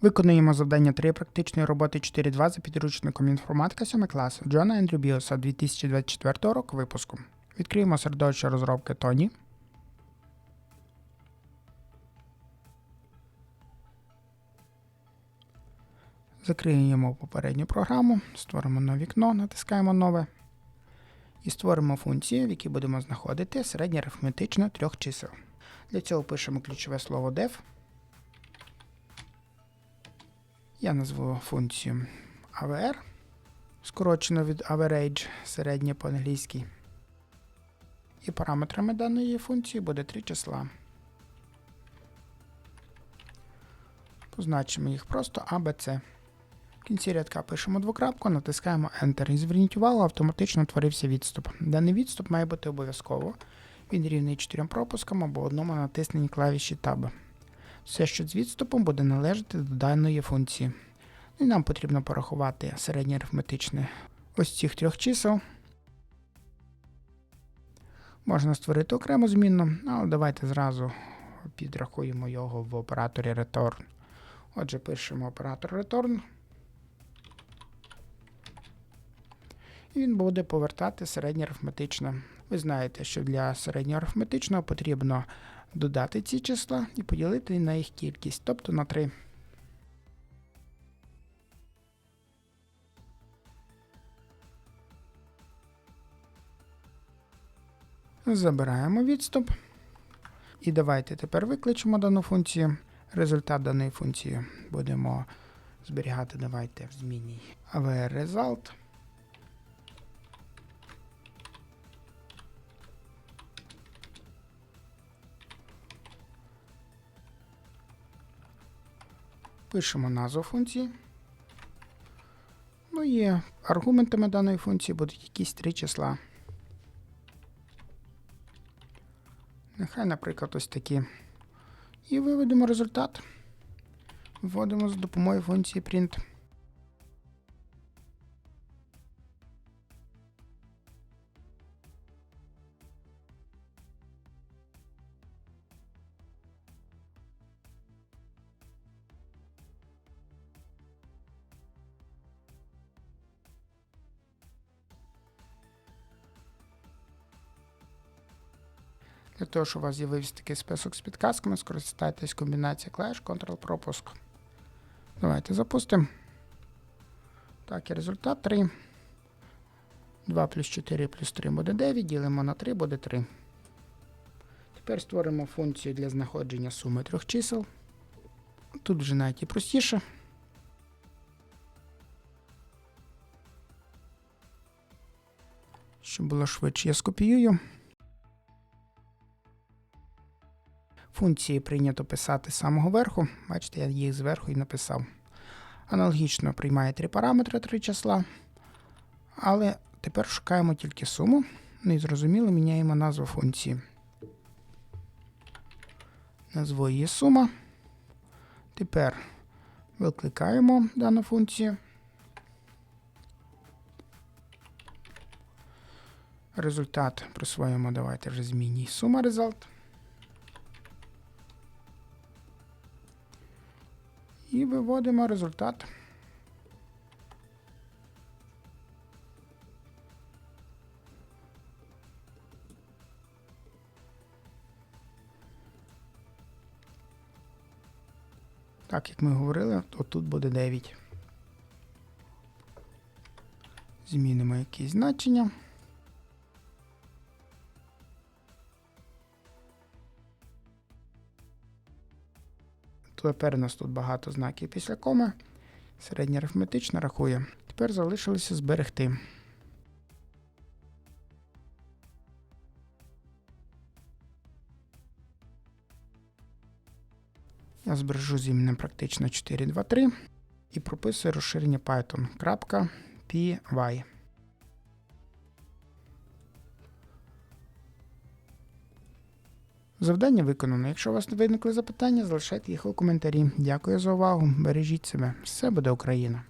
Виконуємо завдання 3 практичної роботи 4.2 за підручником інформатика 7 класу Джона Ендрю Біоса 2024 року випуску. Відкриємо середовище розробки Тоні. Закриємо попередню програму, створимо нове вікно, натискаємо нове і створимо функцію, в якій будемо знаходити середнє арифметично трьох чисел. Для цього пишемо ключове слово def. Я назву функцію AVR, скорочено від average, середнє по-англійськи. І параметрами даної функції буде три числа. Позначимо їх просто A, B, C. В кінці рядка пишемо двокрапку, натискаємо Enter. І зверніть увагу, автоматично утворився відступ. Даний відступ має бути обов'язково. Він рівний 4 пропускам або одному натисненні клавіші Tab. Все, що з відступом, буде належати до даної функції. Ну І нам потрібно порахувати середнє арифметичне ось цих трьох чисел. Можна створити окрему змінну, але давайте зразу підрахуємо його в операторі return. Отже, пишемо оператор return. Він буде повертати середнє арифметичне. Ви знаєте, що для середньоарифметичного потрібно додати ці числа і поділити на їх кількість, тобто на 3. Забираємо відступ. І давайте тепер викличемо дану функцію. Результат даної функції будемо зберігати. Давайте в зміні result. Пишемо назву функції. Ну і аргументами даної функції будуть якісь три числа. Нехай, наприклад, ось такі. І виведемо результат. Вводимо з допомогою функції print. Для того, щоб у вас з'явився такий список з підказками, скористайтесь комбінацією клавіш Ctrl-пропуск. Давайте запустимо. Так, і результат 3. 2 плюс 4 плюс 3 буде 9, ділимо на 3 буде 3. Тепер створимо функцію для знаходження суми трьох чисел. Тут вже навіть і простіше. Щоб було швидше, я скопіюю. Функції прийнято писати з самого верху. Бачите, я їх зверху і написав. Аналогічно приймає три параметри, три числа. Але тепер шукаємо тільки суму. Ну і зрозуміло, міняємо назву функції. Назву її сума. Тепер викликаємо дану функцію. Результат присвоїмо, давайте вже змінній сума result. І виводимо результат. Так, як ми говорили, отут буде 9. Змінимо якісь значення. Тепер у нас тут багато знаків після коми. Середня арифметична рахує. Тепер залишилося зберегти. Я збережу з іменем практично 4.2.3 і прописую розширення Python.py. Завдання виконано. Якщо у вас виникли запитання, залишайте їх у коментарі. Дякую за увагу. Бережіть себе. Все буде Україна!